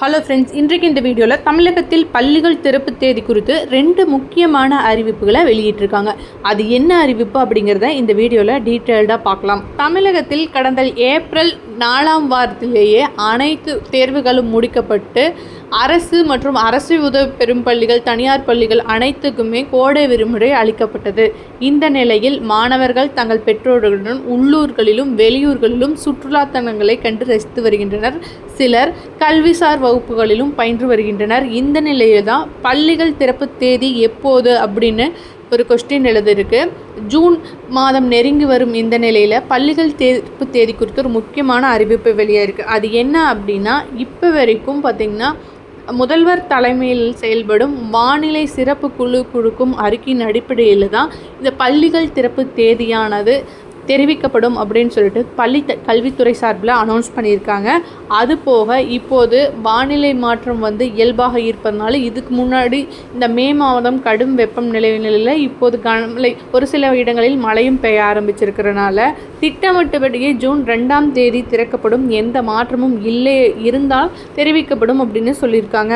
Hello friends இன்றைக்கு இந்த வீடியோவில் தமிழகத்தில் பள்ளிகள் திறப்பு தேதி குறித்து ரெண்டு முக்கியமான அறிவிப்புகளை வெளியிட்டிருக்காங்க. அது என்ன அறிவிப்பு அப்படிங்கிறத இந்த வீடியோவில் டீட்டெயில்டாக பார்க்கலாம். தமிழகத்தில் கடந்த ஏப்ரல் நாலாம் வாரத்திலேயே அனைத்து தேர்வுகளும் முடிக்கப்பட்டு அரசு மற்றும் அரசு உதவி பெறும் பள்ளிகள் தனியார் பள்ளிகள் அனைத்துக்குமே கோடை விடுமுறை அளிக்கப்பட்டது. இந்த நிலையில் மாணவர்கள் தங்கள் பெற்றோர்களுடன் உள்ளூர்களிலும் வெளியூர்களிலும் சுற்றுலாத்தலங்களை கண்டு ரசித்து வருகின்றனர். சிலர் கல்விசார் வகுப்புகளிலும் பயின்று வருகின்றனர். இந்த நிலையில் தான் பள்ளிகள் திறப்பு தேதி எப்போது அப்படின்னு ஒரு கொஸ்டின் எழுதியிருக்கு. ஜூன் மாதம் நெருங்கி வரும் இந்த நிலையில் பள்ளிகள் தேர்ப்பு தேதி குறித்து ஒரு முக்கியமான அறிவிப்பு வெளியாயிருக்கு. அது என்ன அப்படின்னா இப்போ வரைக்கும் பார்த்திங்கன்னா முதல்வர் தலைமையில் செயல்படும் வானிலை சிறப்பு குழு கொடுக்கும் அறிக்கையின் அடிப்படையில் தான் இந்த பள்ளிகள் திறப்பு தேதியானது தெரிவிக்கப்படும் அப்படின்னு சொல்லிட்டு பள்ளி கல்வித்துறை சார்பில் அனௌன்ஸ் பண்ணியிருக்காங்க. அது போக இப்போது வானிலை மாற்றம் வந்து இயல்பாக இருப்பதனால இதுக்கு முன்னாடி இந்த மே மாதம் கடும் வெப்பம் நிலையில் இப்போது கனமழை ஒரு சில இடங்களில் மழையும் பெய்ய ஆரம்பிச்சிருக்கிறனால திட்டமிட்டபடியே ஜூன் ரெண்டாம் தேதி திறக்கப்படும் எந்த மாற்றமும் இல்லை இருந்தால் தெரிவிக்கப்படும் அப்படின்னு சொல்லியிருக்காங்க.